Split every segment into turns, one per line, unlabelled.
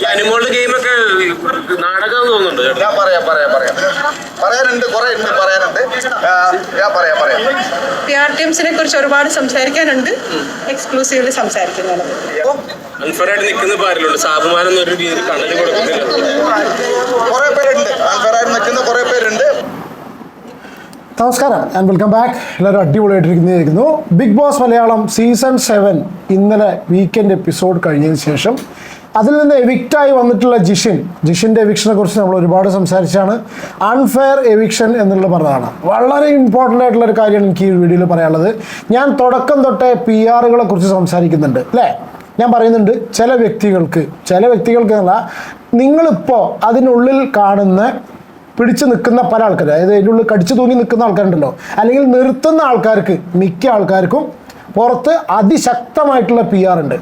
ഈ അനിമോളുടെ ഗെയിമൊക്കെ നാടകം തോന്നുന്നുണ്ട്.
ഞാൻ പറയാം പറയാം പറയാം. പറയാനുണ്ട് കുറെ ഉണ്ട് പറയാനുണ്ട് ഞാൻ പറയാം പറയാം.
പി ആർ ടീംസിനെ കുറിച്ച് ഒരുപാട് സംസാരിക്കാനുണ്ട്. എക്സ്ക്ലൂസീവ്ലി സംസാരിക്കുന്നതാണ്.
അൺഫെയർ നിൽക്കുന്ന ആരെങ്കിലും സാബുമാനം എന്നൊരു രീതിയിൽ കണ്ണന് കൊടുക്കുന്നില്ല.
കുറെ പേരുണ്ട്. ആൾക്കാരായി നിൽക്കുന്ന കുറെ പേരുണ്ട്.
നമസ്കാരം ആൻഡ് വെൽക്കം ബാക്ക് എല്ലാവരും അടിപൊളിയായിട്ടിരിക്കുന്നതായിരുന്നു Big Boss Malayalam season seven ഇന്നലെ വീക്കെൻഡ് എപ്പിസോഡ് കഴിഞ്ഞതിന് ശേഷം അതിൽ നിന്ന് എവിക്റ്റായി വന്നിട്ടുള്ള ജിഷിൻ ജിഷിന്റെ എവിക്ഷനെ കുറിച്ച് നമ്മൾ ഒരുപാട് സംസാരിച്ചാണ്. അൺഫെയർ എവിക്ഷൻ എന്നുള്ളത് പറഞ്ഞതാണ്. വളരെ ഇമ്പോർട്ടന്റ് ആയിട്ടുള്ള ഒരു കാര്യമാണ് എനിക്ക് ഈ വീഡിയോയിൽ പറയാനുള്ളത്. ഞാൻ തുടക്കം തൊട്ടേ പി ആറുകളെ കുറിച്ച് സംസാരിക്കുന്നുണ്ട് അല്ലേ? ഞാൻ പറയുന്നുണ്ട് ചില വ്യക്തികൾക്ക് ചില വ്യക്തികൾക്ക് എന്നല്ല നിങ്ങളിപ്പോൾ അതിനുള്ളിൽ കാണുന്ന പിടിച്ചു നിൽക്കുന്ന പല ആൾക്കാർ അതായത് അതിന്റെ ഉള്ളിൽ കടിച്ചു തൂങ്ങി നിൽക്കുന്ന ആൾക്കാരുണ്ടല്ലോ അല്ലെങ്കിൽ നിർത്തുന്ന ആൾക്കാർക്ക് മിക്ക ആൾക്കാർക്കും പുറത്ത് അതിശക്തമായിട്ടുള്ള പി ആർ ഉണ്ട്.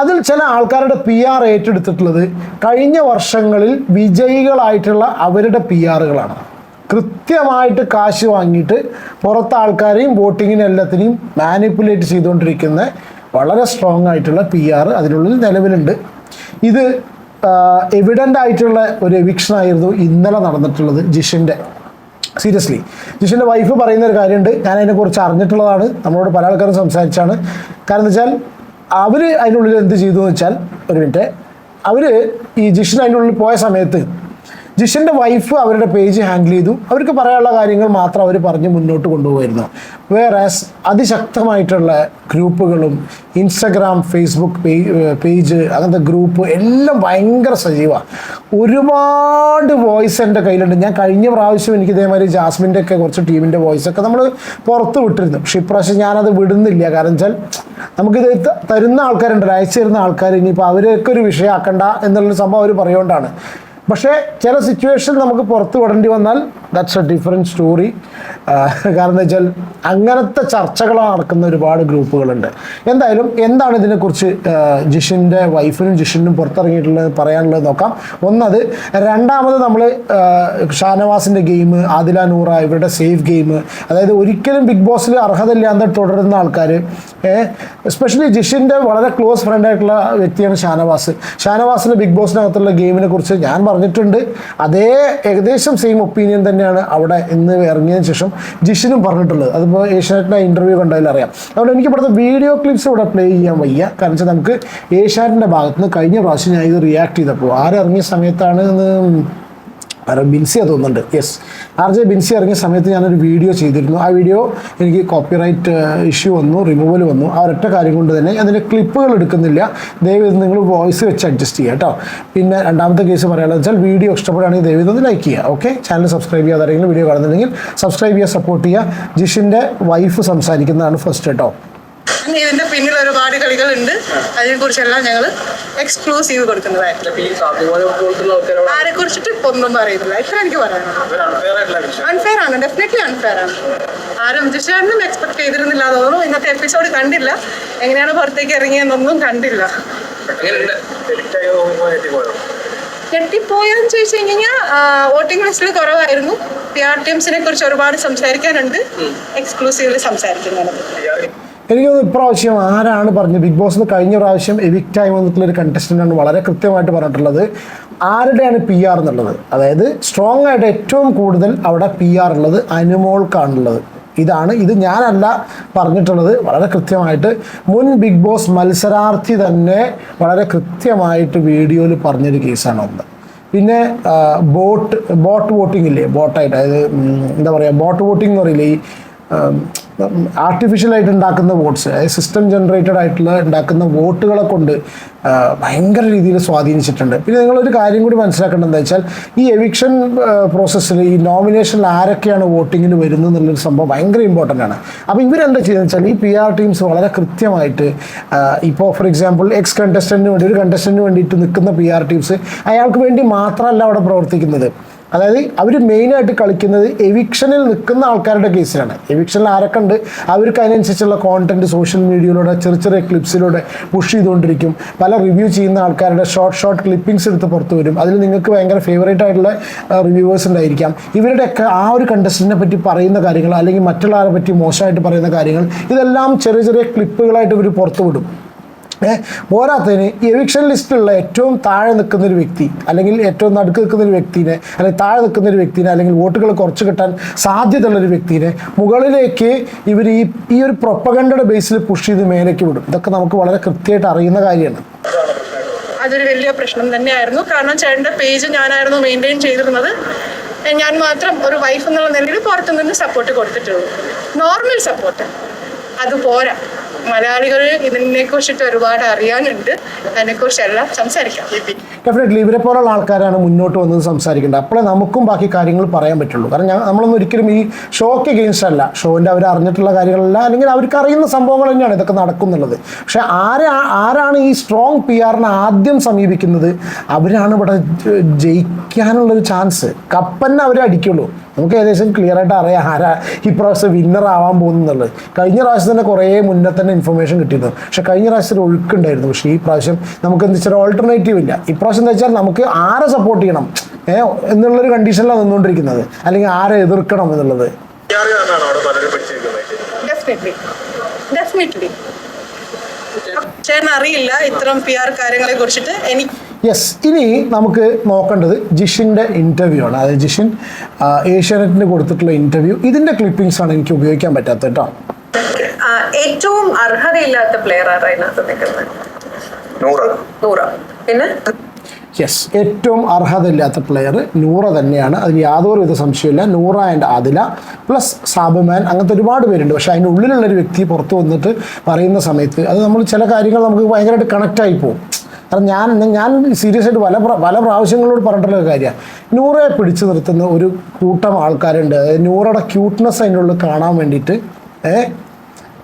അതിൽ ചില ആൾക്കാരുടെ പി ആർ ഏറ്റെടുത്തിട്ടുള്ളത് കഴിഞ്ഞ വർഷങ്ങളിൽ വിജയികളായിട്ടുള്ള അവരുടെ പി ആറുകളാണ് കൃത്യമായിട്ട് കാശ് വാങ്ങിയിട്ട് പുറത്തെ ആൾക്കാരെയും വോട്ടിങ്ങിനും എല്ലാത്തിനെയും മാനിപ്പുലേറ്റ് ചെയ്തുകൊണ്ടിരിക്കുന്ന വളരെ സ്ട്രോങ് ആയിട്ടുള്ള പി ആർ അതിനുള്ളിൽ നിലവിലുണ്ട്. ഇത് എവിഡന്റ് ആയിട്ടുള്ള ഒരു എവിക്ഷനായിരുന്നു ഇന്നലെ നടന്നിട്ടുള്ളത് ജിഷിന്റെ സീരിയസ്ലി ജിഷിന്റെ വൈഫ് പറയുന്ന ഒരു കാര്യമുണ്ട്. ഞാൻ അതിനെക്കുറിച്ച് അറിഞ്ഞിട്ടുള്ളതാണ്. നമ്മളോട് പല ആൾക്കാരും സംസാരിച്ചാണ്. കാരണം എന്താ വെച്ചാൽ അവർ അതിനുള്ളിൽ എന്ത് ചെയ്തു എന്ന് വെച്ചാൽ ഒരു മിനിറ്റ് അവർ ഈ ജിഷിൻ അതിനുള്ളിൽ പോയ സമയത്ത് ജിഷിന്റെ വൈഫ് അവരുടെ പേജ് ഹാൻഡിൽ ചെയ്തു. അവർക്ക് പറയാനുള്ള കാര്യങ്ങൾ മാത്രം അവർ പറഞ്ഞ് മുന്നോട്ട് കൊണ്ടുപോയിരുന്നു. വേറെ അതിശക്തമായിട്ടുള്ള ഗ്രൂപ്പുകളും ഇൻസ്റ്റഗ്രാം ഫേസ്ബുക്ക് പേജ് അങ്ങനത്തെ ഗ്രൂപ്പ് എല്ലാം ഭയങ്കര സജീവമാണ് ഒരുപാട് വോയിസ് എന്റെ കയ്യിലുണ്ട്. ഞാൻ കഴിഞ്ഞ പ്രാവശ്യം എനിക്ക് ഇതേമാതിരി ജാസ്മിന്റെ ഒക്കെ കുറച്ച് ടീമിന്റെ വോയിസ് ഒക്കെ നമ്മൾ പുറത്ത് വിട്ടിരുന്നു. പക്ഷേ ഇപ്രാവശ്യം ഞാനത് വിടുന്നില്ല. കാരണം വെച്ചാൽ നമുക്കിത് തരുന്ന ആൾക്കാരുണ്ട് അയച്ചു തരുന്ന ആൾക്കാർ ഇനിയിപ്പോൾ അവരൊക്കെ ഒരു വിഷയമാക്കണ്ട എന്നുള്ളൊരു സംഭവം അവർ പറയുകൊണ്ടാണ്. പക്ഷേ ചില സിറ്റുവേഷൻ നമുക്ക് പുറത്ത് വിടേണ്ടി വന്നാൽ ദാറ്റ്സ് എ ഡിഫറെന്റ് സ്റ്റോറി കാരണം എന്താ വെച്ചാൽ അങ്ങനത്തെ ചർച്ചകൾ നടക്കുന്ന ഒരുപാട് ഗ്രൂപ്പുകളുണ്ട്. എന്തായാലും എന്താണ് ഇതിനെക്കുറിച്ച് ജിഷിന്റെ വൈഫിനും ജിഷിനും പുറത്തിറങ്ങിയിട്ടുള്ളത് പറയാനുള്ളത് നോക്കാം. ഒന്നത് രണ്ടാമത് നമ്മൾ ഷാനവാസിന്റെ ഗെയിം ആദില നൂറ ഇവരുടെ സേഫ് ഗെയിം അതായത് ഒരിക്കലും ബിഗ് ബോസിൽ അർഹതയില്ലാതെ തുടരുന്ന ആൾക്കാർ എസ്പെഷ്യലി ജിഷിന്റെ വളരെ ക്ലോസ് ഫ്രണ്ട് ആയിട്ടുള്ള വ്യക്തിയാണ് ഷാനവാസ്. ഷാനവാസിന്റെ ബിഗ് ബോസിനകത്തുള്ള ഗെയിമിനെ കുറിച്ച് ഞാൻ പറഞ്ഞിട്ടുണ്ട്. അതേ ഏകദേശം സെയിം ഒപ്പീനിയൻ തന്നെയാണ് അവിടെ ഇന്ന് ഇറങ്ങിയതിന് ശേഷം ജിഷിനും പറഞ്ഞിട്ടുള്ളത്. അതിപ്പോൾ ഏഷ്യാനെറ്റിന്റെ ഇന്റർവ്യൂ കണ്ടതിൽ അറിയാം. അതുകൊണ്ട് എനിക്ക് ഇവിടുത്തെ വീഡിയോ ക്ലിപ്സ് ഇവിടെ പ്ലേ ചെയ്യാൻ വയ്യ. കാരണം വെച്ചാൽ നമുക്ക് ഏഷ്യാനെറ്റിന്റെ ഭാഗത്ത് നിന്ന് കഴിഞ്ഞ പ്രാവശ്യം ഞാൻ ഇത് റിയാക്ട് ചെയ്തപ്പോൾ ആരിറങ്ങിയ സമയത്താണ് ആരോ? ബിൻസിയാ തോന്നുന്നുണ്ട്. യെസ് ആർ ജെ ബിൻസി ഇറങ്ങിയ സമയത്ത് ഞാനൊരു വീഡിയോ ചെയ്തിരുന്നു. ആ വീഡിയോ എനിക്ക് കോപ്പിറൈറ്റ് ഇഷ്യൂ വന്നു റിമൂവൽ വന്നു. ആ ഒരൊറ്റ കാര്യം കൊണ്ട് തന്നെ അതിന്റെ ക്ലിപ്പുകൾ എടുക്കുന്നില്ല. ദയവ് നിങ്ങൾ വോയിസ് വെച്ച് അഡ്ജസ്റ്റ് ചെയ്യുക കേട്ടോ. പിന്നെ രണ്ടാമത്തെ കേസ് പറയാനുള്ളത് വെച്ചാൽ വീഡിയോ ഇഷ്ടപ്പെടുകയാണെങ്കിൽ ദയവ് ഒന്ന് ലൈക്ക് ചെയ്യുക ഓക്കെ ചാനൽ സബ്സ്ക്രൈബ് ചെയ്യാതെ ആരെങ്കിലും വീഡിയോ കാണുന്നുണ്ടെങ്കിൽ സബ്സ്ക്രൈബ് ചെയ്യുക സപ്പോർട്ട് ചെയ്യുക. ജിഷിന്റെ വൈഫ് സംസാരിക്കുന്നതാണ് ഫസ്റ്റ് കേട്ടോ.
ഇതിന്റെ പിന്നിൽ ഒരുപാട് കളികൾ ഉണ്ട് അതിനെ കുറിച്ചെല്ലാം ഞങ്ങൾ എക്സ്ക്ലൂസീവ് കൊടുക്കുന്നതായിരുന്നു ആരെ കുറിച്ചിട്ട് ഇപ്പൊ ഒന്നും പറയുന്നില്ല ഇത്ര എനിക്ക് പറയാനുള്ളത് അൺഫെയർ ആണ്. ഡെഫിനറ്റ്ലി അൺഫെയർ ആണ്. ആരും ജിഷാനും എക്സ്പെക്ട് ചെയ്തിരുന്നില്ല തോന്നുന്നു. ഇന്നത്തെ എപ്പിസോഡ് കണ്ടില്ല. എങ്ങനെയാണ് പുറത്തേക്ക് ഇറങ്ങിയെന്നൊന്നും കണ്ടില്ല. ഞെട്ടിപ്പോയെന്ന് ചോദിച്ചു കഴിഞ്ഞാൽ വോട്ടിംഗ് ലിസ്റ്റിൽ കുറവായിരുന്നു. പി ആർ ടീംസിനെ കുറിച്ച് ഒരുപാട് സംസാരിക്കാനുണ്ട്. എക്സ്ക്ലൂസീവ്ലി സംസാരിക്കുന്നതാണ്.
എനിക്ക് തോന്നുന്നു ഇപ്രാവശ്യം ആരാണ് പറഞ്ഞത്? ബിഗ് ബോസ് കഴിഞ്ഞ പ്രാവശ്യം എവിക്റ്റായി വന്നിട്ടുള്ള ഒരു കണ്ടസ്റ്റന്റാണ് വളരെ കൃത്യമായിട്ട് പറഞ്ഞിട്ടുള്ളത്. ആരുടെയാണ് പി ആർ എന്നുള്ളത്? അതായത് സ്ട്രോങ് ആയിട്ട് ഏറ്റവും കൂടുതൽ അവിടെ പി ആർ ഉള്ളത് അനുമോൾക്കാണുള്ളത്. ഇതാണ്. ഇത് ഞാനല്ല പറഞ്ഞിട്ടുള്ളത്. വളരെ കൃത്യമായിട്ട് മുൻ ബിഗ് ബോസ് മത്സരാർത്ഥി തന്നെ വളരെ കൃത്യമായിട്ട് വീഡിയോയിൽ പറഞ്ഞൊരു കേസാണ് ഒന്ന്. പിന്നെ ബോട്ട് ബോട്ട് വോട്ടിംഗ് ഇല്ലേ? ബോട്ടായിട്ട്. അതായത് എന്താ പറയുക ബോട്ട് വോട്ടിംഗ് എന്ന് പറയില്ലേ ഈ ആർട്ടിഫിഷ്യലായിട്ട് ഉണ്ടാക്കുന്ന വോട്ട്സ് സിസ്റ്റം ജനറേറ്റഡ് ആയിട്ടുള്ള ഉണ്ടാക്കുന്ന വോട്ടുകളെ കൊണ്ട് ഭയങ്കര രീതിയിൽ സ്വാധീനിച്ചിട്ടുണ്ട്. പിന്നെ നിങ്ങളൊരു കാര്യം കൂടി മനസ്സിലാക്കേണ്ടത് വെച്ചാൽ ഈ എവിക്ഷൻ പ്രോസസ്സിൽ ഈ നോമിനേഷനിൽ ആരൊക്കെയാണ് വോട്ടിങ്ങിന് വരുന്നത് എന്നുള്ളൊരു സംഭവം ഭയങ്കര ഇമ്പോർട്ടന്റ് ആണ്. അപ്പോൾ ഇവരെന്താ ചെയ്യുന്നത് വെച്ചാൽ ഈ പി ആർ ടീംസ് വളരെ കൃത്യമായിട്ട് ഇപ്പോൾ ഫോർ എക്സാമ്പിൾ എക്സ് കണ്ടസ്റ്റന്റിന് വേണ്ടി ഒരു കണ്ടസ്റ്റന്റിന് വേണ്ടിയിട്ട് നിൽക്കുന്ന പി ആർ ടീംസ് അയാൾക്ക് വേണ്ടി മാത്രമല്ല അവിടെ പ്രവർത്തിക്കുന്നത്. അതായത് അവർ മെയിനായിട്ട് കളിക്കുന്നത് എവിക്ഷനിൽ നിൽക്കുന്ന ആൾക്കാരുടെ കേസിലാണ് എവിക്ഷനിൽ ആരൊക്കെ ഉണ്ട്? അവർക്ക് അതിനനുസരിച്ചുള്ള കോണ്ടന്റ് സോഷ്യൽ മീഡിയയിലൂടെ ചെറിയ ചെറിയ ക്ലിപ്സിലൂടെ പുഷ് ചെയ്തുകൊണ്ടിരിക്കും. പല റിവ്യൂ ചെയ്യുന്ന ആൾക്കാരുടെ ഷോർട്ട് ഷോർട്ട് ക്ലിപ്പിംഗ്സ് എടുത്ത് പുറത്ത് വരും. അതിൽ നിങ്ങൾക്ക് ഭയങ്കര ഫേവറേറ്റ് ആയിട്ടുള്ള റിവ്യൂവേഴ്സ് ഉണ്ടായിരിക്കാം. ഇവരുടെയൊക്കെ ആ ഒരു കണ്ടസ്റ്റന്റിനെ പറ്റി പറയുന്ന കാര്യങ്ങൾ അല്ലെങ്കിൽ മറ്റുള്ളവരെ പറ്റി മോശമായിട്ട് പറയുന്ന കാര്യങ്ങൾ ഇതെല്ലാം ചെറിയ ചെറിയ ക്ലിപ്പുകളായിട്ട് ഇവർ പുറത്ത് വിടും പോരാത്തതിന് എവിക്ഷൻ ലിസ്റ്റിലുള്ള ഏറ്റവും താഴെ നിൽക്കുന്ന ഒരു വ്യക്തി അല്ലെങ്കിൽ ഏറ്റവും നടുക്ക് നിൽക്കുന്ന ഒരു വ്യക്തിനെ അല്ലെങ്കിൽ താഴെ നിൽക്കുന്ന ഒരു വ്യക്തിനെ അല്ലെങ്കിൽ വോട്ടുകൾ കുറച്ച് കിട്ടാൻ സാധ്യതയുള്ള ഒരു വ്യക്തിനെ മുകളിലേക്ക് ഇവർ ഈ ഈ ഒരു പ്രൊപ്പഗണ്ടയുടെ ബേസിൽ പുഷ് ചെയ്ത് മേലേക്ക് വിടും. ഇതൊക്കെ നമുക്ക് വളരെ കൃത്യമായിട്ട് അറിയുന്ന കാര്യമാണ്.
അതൊരു വലിയ പ്രശ്നം തന്നെയായിരുന്നു. കാരണം ചേട്ടന്റെ പേജ് ഞാനായിരുന്നു മെയിന്റെയിൻ ചെയ്തിരുന്നത്. ഞാൻ മാത്രം ഒരു വൈഫ് എന്നുള്ള നിലയിൽ പുറത്തുനിന്ന് സപ്പോർട്ട് കൊടുത്തിട്ടുള്ളൂ. നോർമൽ സപ്പോർട്ട് അത് പോരാ. മലയാളികൾ ഇതിനെ കുറിച്ചിട്ട് ഒരുപാട് അറിയാനുണ്ട്. അതിനെക്കുറിച്ചെല്ലാം സംസാരിക്കാം.
ഡെഫിനറ്റ്ലി ഇവരെ പോലുള്ള ആൾക്കാരാണ് മുന്നോട്ട് വന്നത് സംസാരിക്കേണ്ടത്. അപ്പോഴേ നമുക്കും ബാക്കി കാര്യങ്ങൾ പറയാൻ പറ്റുള്ളൂ. കാരണം ഞാൻ നമ്മളൊന്നും ഒരിക്കലും ഈ ഷോക്ക് എഗെയിൻസ്റ്റ് അല്ല. ഷോന്റെ അവർ അറിഞ്ഞിട്ടുള്ള കാര്യങ്ങളല്ല അല്ലെങ്കിൽ അവർക്ക് അറിയുന്ന സംഭവങ്ങൾ തന്നെയാണ് ഇതൊക്കെ നടക്കുന്നുള്ളത്. പക്ഷെ ആരാ ആരാണ് ഈ സ്ട്രോങ് പി ആറിനെ ആദ്യം സമീപിക്കുന്നത്? അവരാണ് ഇവിടെ ജയിക്കാനുള്ളൊരു ചാൻസ് കപ്പന്നെ അവരെ അടിക്കുള്ളൂ. നമുക്ക് ഏകദേശം ക്ലിയർ ആയിട്ട് അറിയാം ആരാ ഈ പ്രാവശ്യം വിന്നർ ആവാൻ പോകുന്നുള്ളത് കഴിഞ്ഞ പ്രാവശ്യം തന്നെ കുറേ മുന്നേ തന്നെ ഇൻഫർമേഷൻ കിട്ടിയിരുന്നു. പക്ഷെ കഴിഞ്ഞ പ്രാവശ്യം ഒഴുക്കുണ്ടായിരുന്നു. പക്ഷേ ഈ പ്രാവശ്യം നമുക്ക് എന്താ വെച്ചാൽ ഓൾട്ടർനേറ്റീവ് ഇല്ല. ഇപ്രാവശ്യം എന്താ വെച്ചാൽ നമുക്ക് ആരെ സപ്പോർട്ട് ചെയ്യണം? ഏ എന്നുള്ളൊരു കണ്ടീഷനിലാണ് നിന്നുകൊണ്ടിരിക്കുന്നത്. അല്ലെങ്കിൽ ആരെ എതിർക്കണം എന്നുള്ളത്.
ഡെഫിനറ്റ്ലി അറിയില്ല ഇത്തരം പി ആർ കാര്യങ്ങളെ കുറിച്ചിട്ട്. എനിക്ക്
യെസ് ഇനി നമുക്ക് നോക്കേണ്ടത് ജിഷിന്റെ ഇന്റർവ്യൂ ആണ്. അതായത് ജിഷിൻ ഏഷ്യാനെറ്റിന് കൊടുത്തിട്ടുള്ള ഇന്റർവ്യൂ ഇതിന്റെ ക്ലിപ്പിംഗ്സ് ആണ് എനിക്ക് ഉപയോഗിക്കാൻ പറ്റാത്തത് കേട്ടോ.
ഏറ്റവും അർഹതയില്ലാത്ത പ്ലെയർ ആരാ ഇതിനകത്ത് നിൽക്കുന്നത്?
നൂറ്.
നൂറ. പിന്നെ?
യെസ് ഏറ്റവും അർഹതയില്ലാത്ത പ്ലെയർ നൂറ തന്നെയാണ്. അതിന് യാതൊരു വിധ സംശയമില്ല നൂറ ആൻഡ് ആദില പ്ലസ് സാബുമാൻ അങ്ങനത്തെ ഒരുപാട് പേരുണ്ട്. പക്ഷേ അതിന്റെ ഉള്ളിലുള്ളൊരു വ്യക്തി പുറത്ത് വന്നിട്ട് പറയുന്ന സമയത്ത് അത് നമ്മൾ ചില കാര്യങ്ങൾ നമുക്ക് ഭയങ്കരമായിട്ട് കണക്റ്റായി പോകും. കാരണം ഞാൻ ഞാൻ സീരിയസ് ആയിട്ട് പല പല പ്രാവശ്യങ്ങളോട് പറഞ്ഞിട്ടുള്ള ഒരു കാര്യമാണ് നൂറയെ പിടിച്ചു നിർത്തുന്ന ഒരു കൂട്ടം ആൾക്കാരുണ്ട്. അതായത് നൂറയുടെ ക്യൂട്ട്നെസ് അതിന്റെ ഉള്ളിൽ കാണാൻ വേണ്ടിയിട്ട് ഏഹ്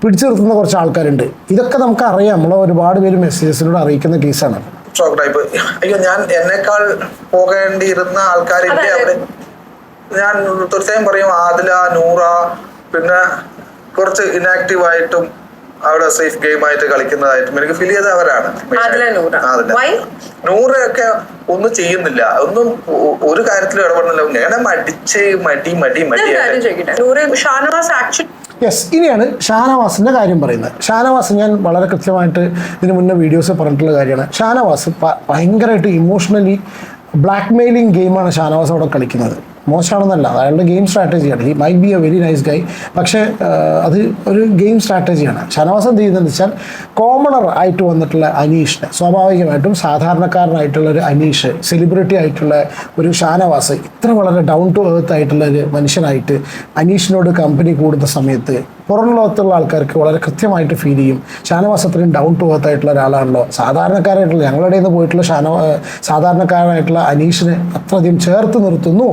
പിടിച്ചു നിർത്തുന്ന കുറച്ച് ആൾക്കാരുണ്ട്. ഇതൊക്കെ നമുക്ക് അറിയാം. നമ്മൾ ഒരുപാട് പേര് മെസ്സേജസിലൂടെ അറിയിക്കുന്ന കേസാണ്.
ഷോക്ക് ടൈപ്പ് അയ്യോ ഞാൻ എന്നെക്കാൾ പോകേണ്ടിയിരുന്ന ആൾക്കാരില്ലേ. അവിടെ ഞാൻ തീർച്ചയായും പറയും ആദില നൂറ പിന്നെ കുറച്ച് ഇനാക്റ്റീവ് ആയിട്ടും അവിടെ സേഫ് ഗെയിം ആയിട്ട് കളിക്കുന്നതായിട്ടും എനിക്ക് ഫീൽ ചെയ്ത അവരാണ്.
നൂറ്.
ഒക്കെ ഒന്നും ചെയ്യുന്നില്ല. ഒന്നും ഒരു കാര്യത്തിലും ഇടപെടുന്നില്ല. ഇങ്ങനെ മടിച്ച് മടി മടി മടി
യെസ് ഇനിയാണ് ഷാനവാസിന്റെ കാര്യം പറയുന്നത്. ഷാനവാസ് ഞാൻ വളരെ കൃത്യമായിട്ട് ഇതിന് മുന്നേ വീഡിയോസ് പറഞ്ഞിട്ടുള്ള കാര്യമാണ്. ഷാനവാസ് ഭയങ്കരമായിട്ട് ഇമോഷണലി ബ്ലാക്ക് മെയിലിംഗ് ഗെയിമാണ് ഷാനവാസ് അവിടെ കളിക്കുന്നത്. മോശമാണെന്നല്ല. അയാളുടെ game സ്ട്രാറ്റജിയാണ് he may be a very nice guy പക്ഷേ അത് ഒരു ഗെയിം സ്ട്രാറ്റജിയാണ് ഷാനവാസ് ചെയ്യുന്നതെന്ന് വെച്ചാൽ കോമണർ ആയിട്ട് വന്നിട്ടുള്ള അനീഷിനെ സ്വാഭാവികമായിട്ടും സാധാരണക്കാരനായിട്ടുള്ള ഒരു അനീഷ് സെലിബ്രിറ്റി ആയിട്ടുള്ള ഒരു ഷാനവാസ് ഇത്ര വളരെ ഡൗൺ ടു എർത്ത് ആയിട്ടുള്ള ഒരു മനുഷ്യനായിട്ട് അനീഷിനോട് കമ്പനി കൂടുന്ന സമയത്ത് പുറം ലോകത്തുള്ള ആൾക്കാർക്ക് വളരെ കൃത്യമായിട്ട് ഫീൽ ചെയ്യും. ഷാനവാസ് അത്രയും ഡൗൺ ടു എർത്ത് ആയിട്ടുള്ള ഒരാളാണല്ലോ. സാധാരണക്കാരായിട്ടുള്ള ഞങ്ങളുടെ നിന്ന് പോയിട്ടുള്ള ഷാന സാധാരണക്കാരനായിട്ടുള്ള അനീഷിനെ അത്രയധികം ചേർത്ത് നിർത്തുന്നു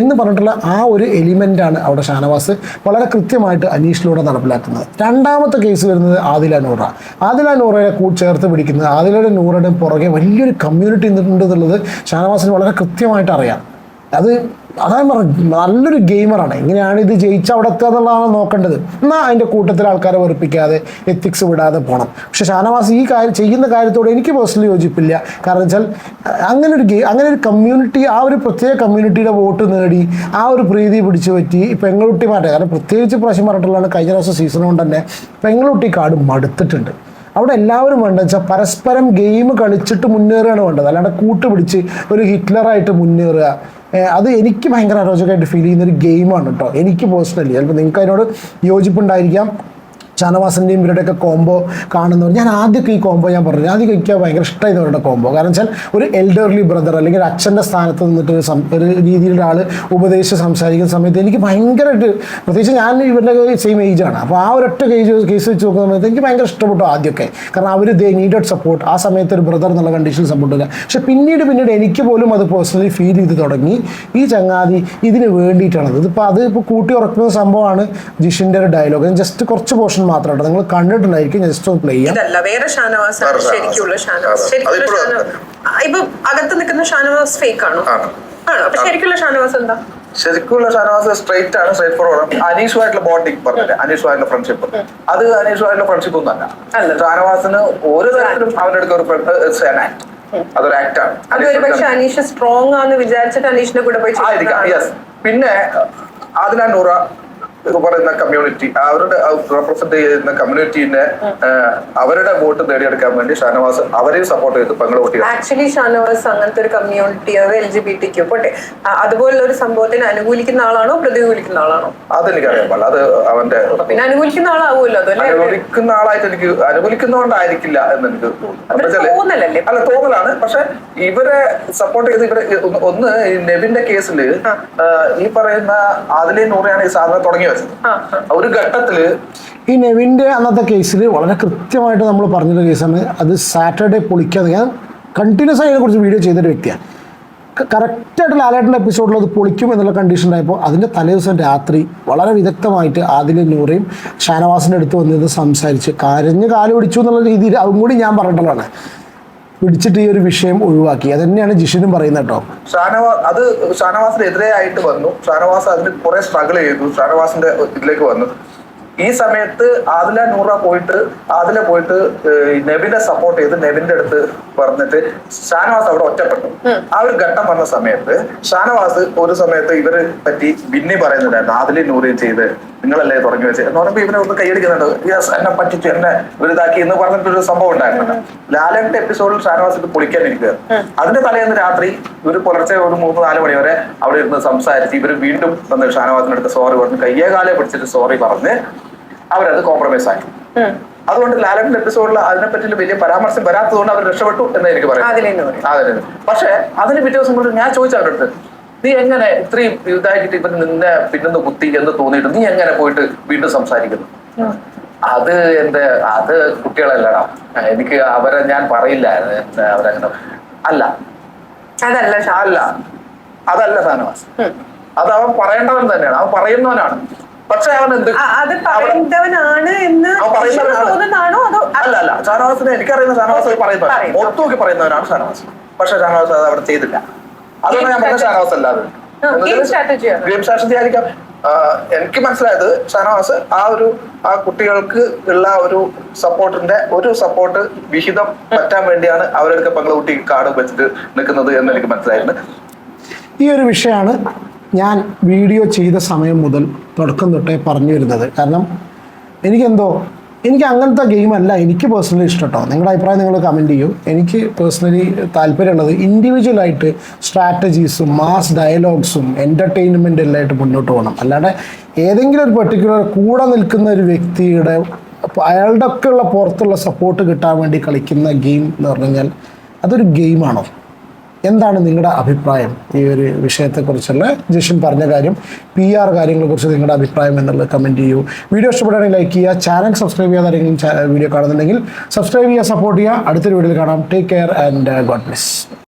എന്ന് പറഞ്ഞിട്ടുള്ള ആ ഒരു എലിമെന്റാണ് അവിടെ ഷാനവാസ് വളരെ കൃത്യമായിട്ട് അനീഷിലൂടെ നടപ്പിലാക്കുന്നത്. രണ്ടാമത്തെ കേസ് വരുന്നത് ആദില നൂറ. ആദില നൂറയെ ചേർത്ത് പിടിക്കുന്നത് ആദിലയുടെ നൂറയുടെ പുറകെ വലിയൊരു കമ്മ്യൂണിറ്റി ഉണ്ട് എന്നുള്ളത് ഷാനവാസിന് വളരെ കൃത്യമായിട്ട് അറിയാം. അത് അതാണ് പറഞ്ഞു നല്ലൊരു ഗെയിമറാണ്. എങ്ങനെയാണ് ഇത് ജയിച്ച് അവിടെ എത്തുക എന്നുള്ളതാണ് നോക്കേണ്ടത്. എന്നാൽ അതിന്റെ കൂട്ടത്തിൽ ആൾക്കാരെ വെറുപ്പിക്കാതെ എത്തിക്സ് വിടാതെ പോകണം പക്ഷെ ഷാനവാസ് ഈ കാര്യം ചെയ്യുന്ന കാര്യത്തോട് എനിക്ക് പേഴ്സണലി യോജിപ്പില്ല. കാരണം വെച്ചാൽ അങ്ങനെ ഒരു ഗെയിം അങ്ങനെ ഒരു കമ്മ്യൂണിറ്റി ആ ഒരു പ്രത്യേക കമ്മ്യൂണിറ്റിയുടെ വോട്ട് നേടി ആ ഒരു പ്രീതി പിടിച്ചു പറ്റി പെങ്ങളുട്ടി മാറ്റം കാരണം പ്രത്യേകിച്ച് പ്രാവശ്യം പറഞ്ഞിട്ടുള്ളതാണ് കഴിഞ്ഞ പ്രാവശ്യം സീസൺ കൊണ്ട് തന്നെ പെങ്ങളുട്ടി കാർഡ് മടുത്തിട്ടുണ്ട്. അവിടെ എല്ലാവരും വേണ്ടത് വെച്ചാൽ പരസ്പരം ഗെയിം കളിച്ചിട്ട് മുന്നേറുകയാണ് വേണ്ടത്. അല്ലാണ്ട് കൂട്ടുപിടിച്ച് ഒരു ഹിറ്റ്ലറായിട്ട് മുന്നേറുക. അത് എനിക്ക് ഭയങ്കര അരോചകമായിട്ട് ഫീൽ ചെയ്യുന്ന ഒരു ഗെയിമാണ് കേട്ടോ എനിക്ക് പേഴ്സണലി ചിലപ്പോൾ നിങ്ങൾക്ക് അതിനോട് യോജിപ്പുണ്ടായിരിക്കാം. ഷാനവാസിന്റെയും ഇവരുടെയൊക്കെ കോംബോ കാണുന്നവർ ഞാൻ ആദ്യമൊക്കെ ഈ കോംബോ ഞാൻ പറഞ്ഞു ആദ്യം എനിക്ക് ഭയങ്കര ഇഷ്ടമായിരുന്നു അവരുടെ കോംബോ കാരണം വെച്ചാൽ ഒരു എൽഡർലി ബ്രദർ അല്ലെങ്കിൽ അച്ഛന്റെ സ്ഥാനത്ത് നിന്നിട്ട് ഒരു ഒരു രീതിയിലുള്ള ആൾ ഉപദേശിച്ച് സംസാരിക്കുന്ന സമയത്ത് എനിക്ക് ഭയങ്കരമായിട്ട് പ്രത്യേകിച്ച് ഞാൻ ഇവരുടെ സെയിം ഏജാണ് അപ്പോൾ ആ ഒരൊറ്റ കേസ് കേസ് വെച്ച് നോക്കുന്ന സമയത്ത് എനിക്ക് ഭയങ്കര ഇഷ്ടപ്പെട്ടു ആദ്യമൊക്കെ. കാരണം അവർ ദേ നീഡഡ് സപ്പോർട്ട് ആ സമയത്ത് ഒരു ബ്രദർ എന്നുള്ള കണ്ടീഷനിൽ സപ്പോർട്ട് ഇല്ല. പക്ഷെ പിന്നീട് പിന്നീട് എനിക്ക് പോലും അത് പേഴ്സണലി ഫീൽ ചെയ്ത് തുടങ്ങി. ഈ ചങ്ങാതി ഇതിന് വേണ്ടിയിട്ടാണ് ഇതിപ്പോൾ അത് ഇപ്പോൾ കൂട്ടി ഉറക്കുന്ന സംഭവമാണ് ജിഷിന്റെ ഒരു ഡയലോഗ് ജസ്റ്റ് കുറച്ച് പോർഷൻ മാത്രം കേട്ടോ നിങ്ങൾ കണ്ടിട്ടുണ്ടായിരിക്കും ജസ്റ്റ് ഒന്ന് പ്ലേ ചെയ്യാം.
ഇതല്ല വേറെ ഷാനവാസ് ആണ് ശരിക്കുള്ള ഷാനവാസ്.
അതെ.
ശരിക്കുള്ള ഷാനവാസ്. ഇപ്പൊ അകത്ത് നിൽക്കുന്ന ഷാനവാസ് ഫേക്ക് ആണോ?
ആണ്.
അപ്പൊ ശരിക്കുള്ള ഷാനവാസ് എന്താ?
ശരിക്കുള്ള ഷാനവാസ് സ്ട്രൈറ്റ് ആണ് സ്ട്രൈറ്റ് ഫോർവേഡ് അനീഷുമായിട്ടുള്ള ബോണ്ടിങ് പറഞ്ഞില്ലേ? അനീഷുമായിട്ടുള്ള ഫ്രണ്ട്ഷിപ്പ് അത് അനീഷുമായിട്ടുള്ള ഫ്രണ്ട്ഷിപ്പ് ഒന്നും
അല്ല.
അല്ല ഷാനവാസിന് ഒരു തരത്തിലും അവരുടെ അടുക്ക ഒരു ആക്ട് അതൊരു ആക്ട് ആണ്.
അത് ഒരു പക്ഷെ അനീഷ് സ്ട്രോങ് ആണെന്ന് വിചാരിച്ചിട്ട് അനീഷിന്റെ കൂടെ പോയി
ആയിരിക്കാം യെസ് പിന്നെ അതിനാ നൂറ പറയുന്ന കമ്മ്യൂണിറ്റി അവരുടെ റെപ്രസെന്റ് ചെയ്യുന്ന കമ്മ്യൂണിറ്റീനെ അവരുടെ വോട്ട് നേടിയെടുക്കാൻ വേണ്ടി ഷാനവാസ് അവരെയും സപ്പോർട്ട് ചെയ്ത് പങ്കെ വോട്ട് ചെയ്തു
ആക്ച്വലി ഷാനവാസ് അങ്ങനത്തെ ഒരു കമ്മ്യൂണിറ്റി അത് എൽ ജി ബി ടിക്ക് പോട്ടെ. അതുപോലുള്ള ഒരു സംഭവത്തിന് അനുകൂലിക്കുന്ന ആളാണോ പ്രതികൂലിക്കുന്ന ആളാണോ?
അതെനിക്കറിയാൻ പാടില്ല. അത് അവന്റെ
പിന്നെ അനുകൂലിക്കുന്ന ആളാവുമല്ലോ അതല്ലേ
അനുകൂലിക്കുന്ന ആളായിട്ട് എനിക്ക് അനുകൂലിക്കുന്നതുകൊണ്ടായിരിക്കില്ല എന്ന് എനിക്ക്
തോന്നലല്ലേ?
അല്ല തോന്നലാണ്. പക്ഷെ ഇവരെ സപ്പോർട്ട് ചെയ്ത് ഇവരെ ഒന്ന് നെബിന്റെ ഈ നെവിന്റെ കേസിൽ ഈ പറയുന്ന അതിലെ നൂറയാണ് ഈ സാധനം തുടങ്ങി ഒരു ഘട്ടത്തിൽ
ഈ നെവിന്റെ അന്നത്തെ കേസിൽ വളരെ കൃത്യമായിട്ട് നമ്മൾ പറഞ്ഞൊരു കേസാണ് അത് സാറ്റർഡേ പൊളിക്കാതെ ഞാൻ കണ്ടിന്യൂസ് ആയി അതിനെക്കുറിച്ച് വീഡിയോ ചെയ്തൊരു വ്യക്തിയാണ്. കറക്റ്റായിട്ട് ലാലേട്ടന്റെ എപ്പിസോഡിൽ അത് പൊളിക്കും എന്നുള്ള കണ്ടീഷൻ ആയപ്പോൾ അതിന്റെ തലേദിവസം രാത്രി വളരെ വിദഗ്ധമായിട്ട് ആദിലെ നൂറയും ഷാനവാസിന്റെ അടുത്ത് വന്നിരുന്ന് സംസാരിച്ച് കരഞ്ഞ് കാൽ പിടിച്ചു എന്നുള്ള രീതിയിൽ അതും കൂടി ഞാൻ പറഞ്ഞിട്ടുള്ളതാണ്. പിടിച്ചിട്ട് ഈ ഒരു വിഷയം ഒഴിവാക്കി. അത് തന്നെയാണ് ജിഷിനും പറയുന്നത് കേട്ടോ.
ഷാനവാസ് അത് ഷാനവാസിനെതിരെ ആയിട്ട് വന്നു. ഷാനവാസ് അതിന് കുറെ സ്ട്രഗിൾ ചെയ്തു. ഷാനവാസിന്റെ ഇതിലേക്ക് വന്നു ഈ സമയത്ത് ആദില നൂറ പോയിട്ട് ആദില പോയിട്ട് നെബിനെ സപ്പോർട്ട് ചെയ്ത് നെബിന്റെ അടുത്ത് പറഞ്ഞിട്ട് ഷാനവാസ് അവിടെ ഒറ്റപ്പെട്ടു. ആ ഒരു ഘട്ടം വന്ന സമയത്ത് ഷാനവാസ് ഒരു സമയത്ത് ഇവരെ പറ്റി ബിന്നി പറയുന്നുണ്ടായിരുന്നു. ആദില നൂറയും ചെയ്ത് നിങ്ങളല്ലേ തുടങ്ങി വെച്ചത് എന്ന് പറയുമ്പോൾ ഇവനെ ഒന്ന് കൈയടിക്കുന്നുണ്ട്. യെസ് എന്നെ പറ്റിച്ചു എന്നെ വലുതാക്കി എന്ന് പറഞ്ഞിട്ടൊരു സംഭവം ഉണ്ടായിരുന്നു ലാലന്റെ എപ്പിസോഡിൽ ഷാനവാസ് ഇത് പൊളിക്കാനിരിക്കുക. അതിന്റെ തലേന്ന് രാത്രി ഒരു പുലർച്ചെ ഒരു മൂന്ന് നാല് മണി വരെ അവിടെ ഇരുന്ന് സംസാരിച്ച് ഇവർ വീണ്ടും വന്ന് ഷാനവാസിന്റെ അടുത്ത് സോറി പറഞ്ഞു കയ്യേ കാലേ പിടിച്ചിട്ട് സോറി പറഞ്ഞ് അവരത് കോംപ്രമൈസ് ആക്കി അതുകൊണ്ട് ലാലന്റെ എപ്പിസോഡിൽ അതിനെ പറ്റി വലിയ പരാമർശം വരാത്തതുകൊണ്ട് അവർ രക്ഷപ്പെട്ടു എന്ന് എനിക്ക് പറയാം. പക്ഷെ അതിന് പിറ്റേ ദിവസം കൊണ്ട് ഞാൻ ചോദിച്ചു അവരുടെ അടുത്ത് നീ എങ്ങനെ ഇത്രയും ഇതായിട്ട് ഇവർ നിന്നെ പിന്നെന്ന് കുത്തി എന്ന് തോന്നിയിട്ട് നീ എങ്ങനെ പോയിട്ട് വീണ്ടും സംസാരിക്കുന്നു? അത് എന്റെ അത് കുട്ടികളല്ലടാ. എനിക്ക് അവരെ ഞാൻ പറയില്ല. അവരങ്ങനെ അല്ല.
അതല്ല
അല്ല. അതല്ല ഷാനവാസ്. അത് അവൻ പറയേണ്ടവൻ തന്നെയാണ്. അവൻ പറയുന്നവനാണ്. പക്ഷെ അവൻ എന്ത്
അത് പറയുന്നവനാണ് എന്ന്. തോന്നുന്നതാണോ അതോ
അല്ല അല്ല. ഷാനവാസിനെ എനിക്കറിയുന്ന ഷാനവാസ് അത് പറയുന്നവനാണ്.
പറയും.
ഒത്തുനോക്കി പറയുന്നവനാണ് ഷാനവാസ്. പക്ഷെ ഷാനവാസ് അത് അവിടെ ചെയ്തില്ല. അതുകൊണ്ട് ഞാൻ പറഞ്ഞ ഷാനവാസ് അല്ല അത്
game strategy ആണ്.
ഗെയിം സ്ട്രാറ്റജി ആയിരിക്കാം. എനിക്ക് മനസ്സിലായത് ഷാനവാസ് ആ ഒരു ആ കുട്ടികൾക്ക് ഉള്ള ഒരു സപ്പോർട്ടിന്റെ ഒരു സപ്പോർട്ട് വിഹിതം പറ്റാൻ വേണ്ടിയാണ് അവരുടെ കുട്ടി കാർഡ് വെച്ചിട്ട് നിൽക്കുന്നത് എന്ന് എനിക്ക് മനസ്സിലായിരുന്നു
ഈ ഒരു വിഷയമാണ് ഞാൻ വീഡിയോ ചെയ്ത സമയം മുതൽ തുടക്കം തൊട്ടേ പറഞ്ഞു വരുന്നത്. കാരണം എനിക്കെന്തോ എനിക്ക് അങ്ങനത്തെ ഗെയിമല്ല എനിക്ക് പേഴ്സണലി ഇഷ്ടം കേട്ടോ നിങ്ങളുടെ അഭിപ്രായം നിങ്ങൾ കമന്റ് ചെയ്യും. എനിക്ക് പേഴ്സണലി താല്പര്യമുള്ളത് ഇൻഡിവിജ്വലായിട്ട് സ്ട്രാറ്റജീസും മാസ് ഡയലോഗ്സും എന്റർടൈൻമെന്റ് എല്ലായിട്ട് മുന്നോട്ട് പോകണം. അല്ലാതെ ഏതെങ്കിലും ഒരു പെർട്ടിക്കുലർ കൂടെ നിൽക്കുന്ന ഒരു വ്യക്തിയുടെ അയാളുടെ ഒക്കെയുള്ള പുറത്തുള്ള സപ്പോർട്ട് കിട്ടാൻ വേണ്ടി കളിക്കുന്ന ഗെയിം എന്ന് പറഞ്ഞു കഴിഞ്ഞാൽ അതൊരു ഗെയിമാണോ എന്താണ് നിങ്ങളുടെ അഭിപ്രായം ഈ ഒരു വിഷയത്തെക്കുറിച്ചുള്ള ജിഷൻ പറഞ്ഞ കാര്യം പി ആർ കാര്യങ്ങളെക്കുറിച്ച് നിങ്ങളുടെ അഭിപ്രായം എന്നുള്ളത് കമന്റ് ചെയ്യൂ. വീഡിയോ ഇഷ്ടപ്പെടുകയാണെങ്കിൽ ലൈക്ക് ചെയ്യുക ചാനൽ സബ്സ്ക്രൈബ് ചെയ്യാതെ ആരെങ്കിലും വീഡിയോ കാണുന്നുണ്ടെങ്കിൽ സബ്സ്ക്രൈബ് ചെയ്യുക സപ്പോർട്ട് ചെയ്യുക. അടുത്തൊരു വീഡിയോയിൽ കാണാം. Take care and God bless